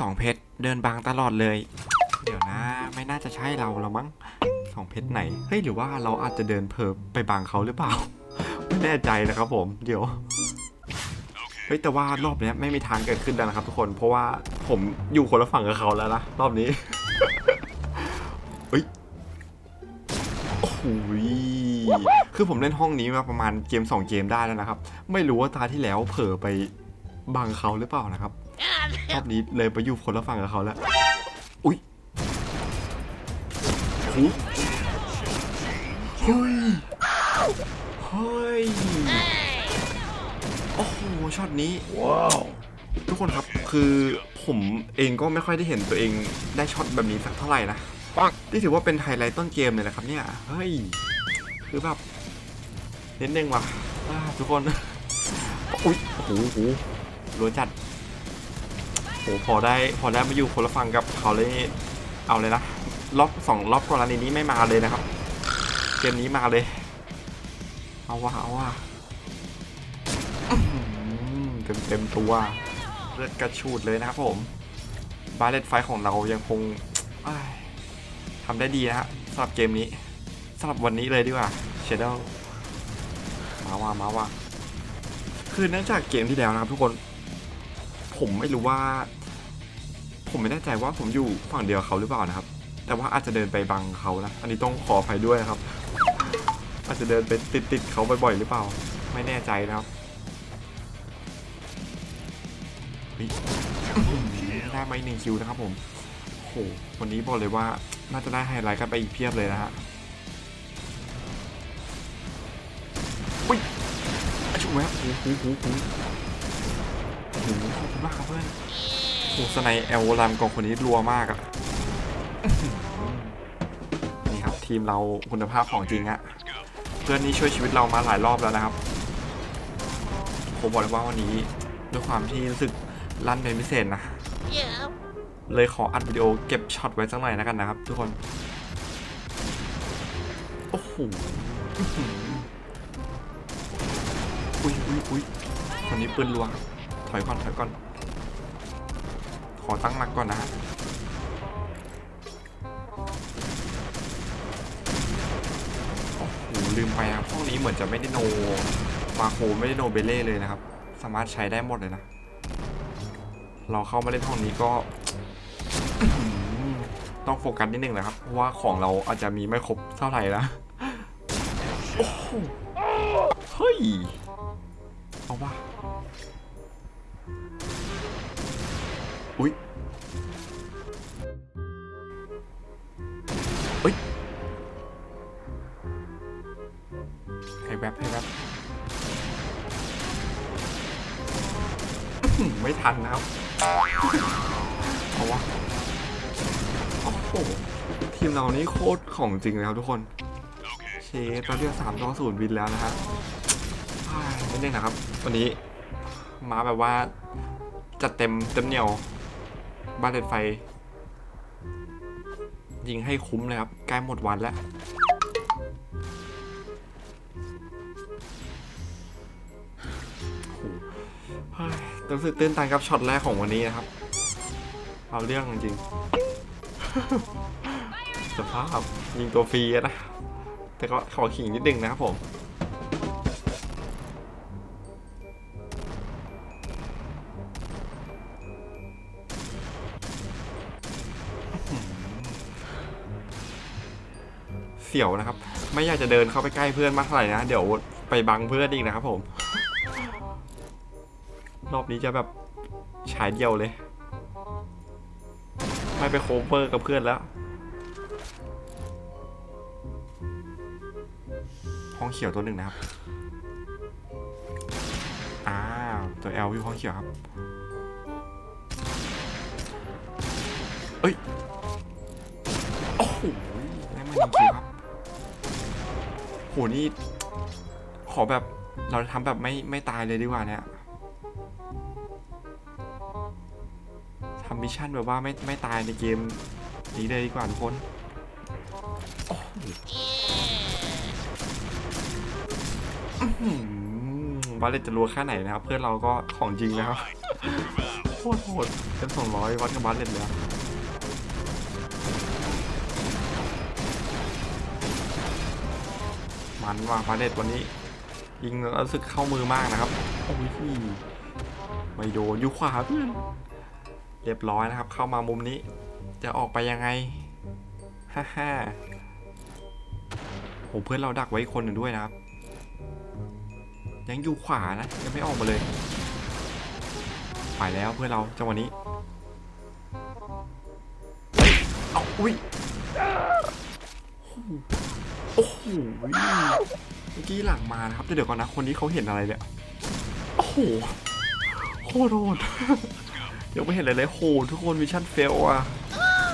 สองเพชรเดินบางตลอดเลย เดี๋ยวนะ ไม่น่าจะใช่เราแล้วมั้งสองเพชรไหน เฮ้ยหรือว่าเราอาจจะเดินเพิ่มไปบางเขาหรือเปล่า ไม่แน่ใจนะครับผมเดี๋ยวเฮ้ยแต่ว่ารอบนี้ไม่มีทางเกิดขึ้นแล้วนะครับทุกคนเพราะว่าผมอยู่คนละฝั่งกับเขาแล้วนะรอบนี้เฮ้ยโอ้ยคือผมเล่นห้องนี้มาประมาณเกม 2 เกมได้แล้วนะครับ ไม่รู้ว่าตาที่แล้วเผลอไปบังเขาหรือเปล่านะครับ รอบนี้เลยไปอยู่คนละฝั่งกับเขาแล้ว อุ้ยโอ้โหเฮ้ยเฮ้ย โอ้โห ช็อตนี้ ว้าว ทุกคนครับ คือผมเองก็ไม่ค่อยได้เห็นตัวเองได้ช็อตแบบนี้สักเท่าไหร่นะปังนี่ถือว่าเป็นไฮไลท์ต้นเกมเลยนะครับเนี่ย เฮ้ย คือแบบนิดนึงว่ะอ่าทุกคน อุ้ยโอ้โหโอ้โหรัวจัดโอ้ พอได้พอได้มาอยู่คนละฝั่งกับเขาเลยเอาเลยนะรอบสองรอบก่อนอันนี้ไม่มาเลยนะครับ เกมนี้มาเลย เอาว่ะเอาว่ะเต็มเต็มๆตัวเลือดกระชูดเลยนะครับผมบาเลตไฟของเรายังคงทำได้ดีนะฮะสำหรับเกมนี้สำหรับวันนี้เลยดีกว่าเชดเดลมาว่ามาว่าคือเนื่องจากเกมที่แล้วนะครับทุกคน ผมไม่รู้ว่า ผมไม่แน่ใจว่าผมอยู่ฝั่งเดียวเขาหรือเปล่านะครับ แต่ว่าอาจจะเดินไปบังเขานะ อันนี้ต้องขออภัยด้วยนะครับ อาจจะเดินไปติดๆเขาบ่อยๆหรือเปล่า ไม่แน่ใจนะครับเฮ้ได้มาอีกหนึ่งคิวนะครับผมโหวันนี้บอกเลยว่าน่าจะได้ไฮไลท์กันไปอีกเพียบเลยนะฮะอุ้ยอาชุบแวบหูหูหูหูโอ้โหขอบคุณมากครับเพื่อน โอ้สไนเอลลามกองคนนี้รัวมากอะนี่ครับทีมเราคุณภาพของจริงอะเพื่อนนี่ช่วยชีวิตเรามาหลายรอบแล้วนะครับ ผมบอกเลยว่าวันนี้ด้วยความที่รู้สึกลั่นเป็นพิเศษนะ Yeah. เลยขออัดวิดีโอเก็บช็อตไว้สักหน่อยแล้วกันนะครับ ทุกคน โอ้โหอุ้ยอุ้ยอุ้ยคนนี้ปืนรัวถอยก่อนถอยก่อน อตั้งหลักก่อนนะฮะโอ้โหลืมไปครับห้องนี้เหมือนจะไม่ได้โนมาโคไม่ได้โนเบเล่เลยนะครับ สามารถใช้ได้หมดเลยนะ เราเข้ามาเล่นห้องนี้ก็ต้องโฟกัสนิดนึงนะครับ เพราะว่าของเราอาจจะมีไม่ครบเท่าไหร่นะโอ้เฮ้ย เอาว่า อุ้ยอุ้ยให้แวบให้แวบอื้อหือไม่ทันนะครับเอาวะโอ้โหทีมเรานี่โคตรของจริงเลยครับทุกคนเชฟตอนเรียกสามต่อศูนย์วินแล้วนะฮะอ้ายนิดนึงนะครับ วันนี้มาแบบว่าจัดเต็มเต็มเหนียว บ้านเลนไฟ ยิงให้คุ้มเลยครับ ใกล้หมดวันแล้วเฮ้ยรู้สึกตื่นตันกับช็อตแรกของวันนี้นะครับ เอาเรื่องจริง สภาพยิงตัวฟรีนะ แต่ก็ขอขิงนิดนึงนะครับผม เสียวนะครับ ไม่อยากจะเดินเข้าไปใกล้เพื่อนมากเท่าไหร่นะ เดี๋ยวไปบังเพื่อนอีกนะครับผม รอบนี้จะแบบฉายเดียวเลย ไม่ไปโคเวอร์กับเพื่อนแล้ว ห้องเขียวตัวหนึ่งนะครับ อ้าวตัว L อยู่ห้องเขียวครับ เอ้ย โอ้โหได้มาหนึ่งคิวครับ หนี่ ขอแบบเราทำแบบไม่ไม่ตายเลยดีกว่าเนี่ยทำมิชชั่นแบบว่าไม่ไม่ตายในเกมนี้เลยดีกว่าทุกคนโอ้โหอื้อหือบาเลตจะรัวแค่ไหนนะครับ เพื่อนเราก็ของจริงนะครับ โคตรโหดเป็นสองร้อยวัดกับบาสเล่นเลยอะ มันว่ะบาเล่นวันนี้ ยิงแล้วรู้สึกเข้ามือมากนะครับโอ้ยไม่โดนอยู่ขวาเพื่อนเรียบร้อยนะครับ เข้ามามุมนี้ จะออกไปยังไงฮ่าฮ่าโหเพื่อนเราดักไว้คนหนึ่งด้วยนะครับ ยังอยู่ขวานะยังไม่ออกมาเลยไปแล้วเพื่อนเราจังหวะนี้เฮ้ยเอาอุ้ย โอ้โหเมื่อกี้หลังมานะครับเดี๋ยวก่อนนะคนนี้เขาเห็นอะไรเนี่ยโอ้โหโคตรโหดยังไม่เห็นอะไรเลยโหทุกคนมิชชั่นเฟลอะ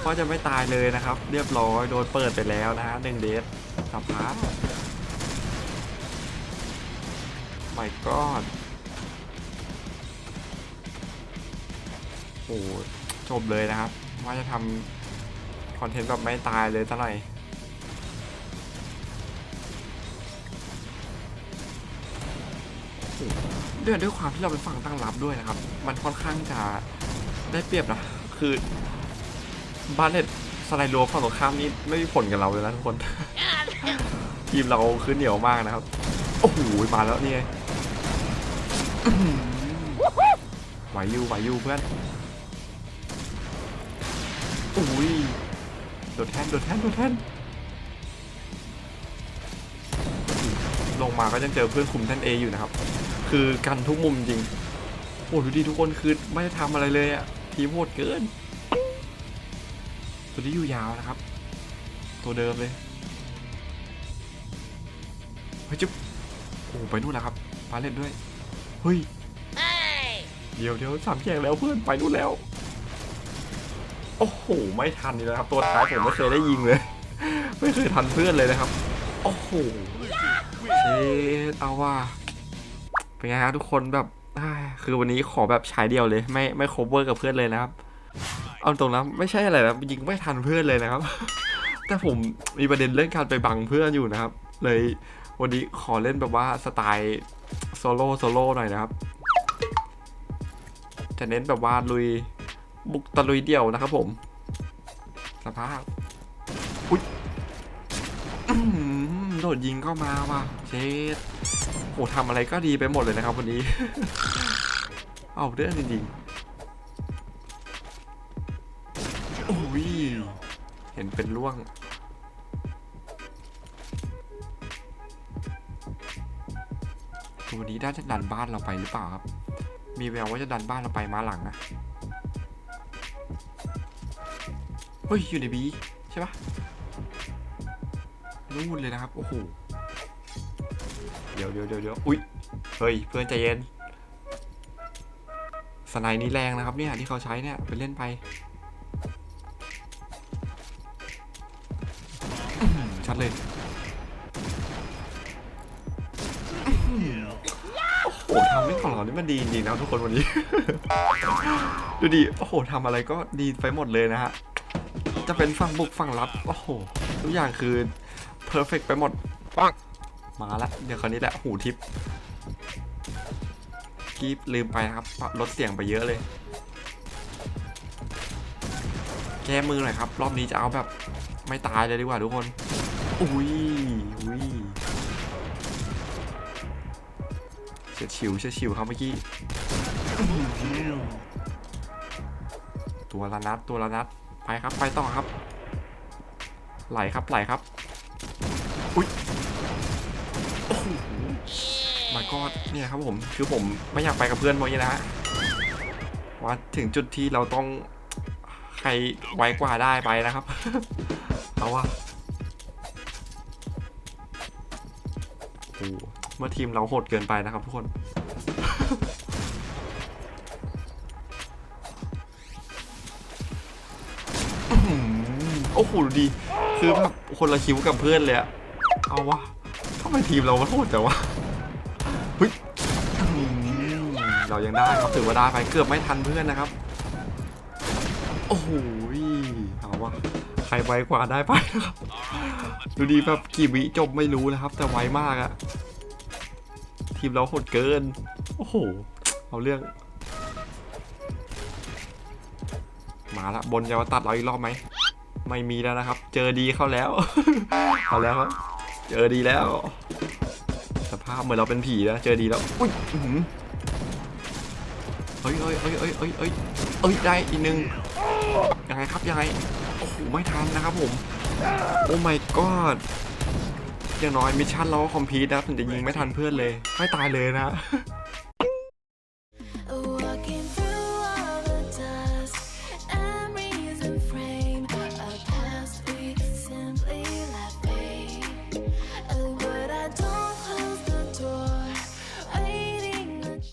เพราะจะไม่ตายเลยนะครับ เรียบร้อยโดนเปิดไปแล้วนะฮะหนึ่งเดทสับพาร์ทไม่กอดโอ้จบเลยนะครับ ว่าจะทำคอนเทนต์แบบไม่ตายเลยเท่าไหร่ ด้วยด้วยความที่เราเป็นฝั่งตั้งรับด้วยนะครับ มันค่อนข้างจะได้เปรียบนะ คือบาเลตสไลด์รัวฝั่งตรงข้ามนี่ไม่มีผลกับเราเลยนะทุกคน ทีมเราคือเหนียวมากนะครับ โอ้โห มาแล้วนี่ไงอื้อหือไหวอยูไหวอยูเพื่อนอุ้ยโดดแทนโดดแทนโดดแทนลงมาก็ยังเจอเพื่อนคุมท่านเออยู่นะครับ คือกันทุกมุมจริง โอ้ดูดิทุกคนคือไม่ได้ทำอะไรเลยอะทีมโหดเกิน ตัวนี้อยู่ยาวนะครับ ตัวเดิมเลยเฮ้ยจุ๊บโอ้ไปนู่นแล้วครับปาเล่นด้วยเฮ้ยเดี๋ยวเดี๋ยวสามแยกแล้วเพื่อนไปนู่นแล้ว โอ้โหไม่ทันนี่นะครับ ตัวท้ายผมไม่เคยได้ยิงเลย ไม่เคยทันเพื่อนเลยนะครับ โอ้โหเชดเอาว่า เป็นไงฮะทุกคนแบบคือวันนี้ขอแบบใช้เดียวเลย ไม่ไม่ cover กับเพื่อนเลยนะครับ เอาตรงนะไม่ใช่อะไรนะยิงไม่ทันเพื่อนเลยนะครับ แต่ผมมีประเด็นเรื่องการไปบังเพื่อนอยู่นะครับ เลยวันนี้ขอเล่นแบบว่าสไตล์โซโล่โซโล่หน่อยนะครับจะเน้นแบบว่าลุยบุกตะลุยเดี่ยวนะครับผมสภาพอุ้ยโดดยิงก็มาว่ะเชด โหทำอะไรก็ดีไปหมดเลยนะครับวันนี้ เอาเรื่องจริงๆโอ้ยเห็นเป็นล่วงตัวนี้น่าจะดันบ้านเราไปหรือเปล่าครับ มีแววว่าจะดันบ้านเราไปมาหลังนะ เฮ้ย อยู่ในบีใช่ปะนู่นเลยนะครับ โอ้โห ดี๋ยวเดี๋ยวเดี๋ยวเดี๋ยวอุ้ยเฮ้ยเพื่อนใจเย็นสไนนี้แรงนะครับเนี่ยที่เขาใช้เนี่ยไปเล่นไปชัดเลยโอ้โหทำเล่นของเรานี่มันดีจริงนะทุกคนวันนี้ ดูดิโอ้โหทำอะไรก็ดีไปหมดเลยนะฮะจะเป็นฝั่งบุกฝั่งรับ โอ้โห ทุกอย่างคือเพอร์เฟกไปหมดปัง มาละ เดี๋ยวคราวนี้แหละหูทิพย์กีบลืมไปนะครับลดเสียงไปเยอะเลย แก้มือหน่อยครับ รอบนี้จะเอาแบบไม่ตายเลยดีกว่าทุกคน อุ้ยอุ้ยเฉียวเฉียวครับเมื่อกี้ ตัวละนัดตัวละนัด ไปครับ ไปต่อครับ ไหลครับไหลครับ อุ้ย มาก็เนี่ยครับผมคือผมไม่อยากไปกับเพื่อนวันนี้นะฮะว่าถึงจุดที่เราต้องใครไวกว่าได้ไปนะครับ เอาวะโอ้เมื่อทีมเราโหดเกินไปนะครับทุกคน โอ้โหดูดีคือแบบคนละคิวกับเพื่อนเลยอะเอาวะทำไมทีมเรามันโหดจังวะ เรายังได้ครับถือว่าได้ไปเกือบไม่ทันเพื่อนนะครับ โอ้โหเอาวะใครไวกว่าได้ไปนะครับ ดูดีแบบกี่วิจบไม่รู้นะครับ แต่ไวมากอะทีมเราโหดเกิน โอ้โห เอาเรื่อง มาละบนจะมาตัดเราอีกรอบไหม ไม่มีแล้วนะครับ เจอดีเข้าแล้ว เอาแล้วครับ เจอดีแล้ว สภาพเหมือนเราเป็นผีแล้ว เจอดีแล้ว อุ้ย เอ้ยเอ้ยเอ้ยเอ้ยเอ้ยเอ้ยเอ้ยได้อีกหนึ่งยังไงครับยังไงโอ้โหไม่ทันนะครับผมโอ้ my god อย่างน้อยมิชชั่นเราก็คอมพลีทนะถึงจะยิงไม่ทันเพื่อนเลยไม่ตายเลยนะ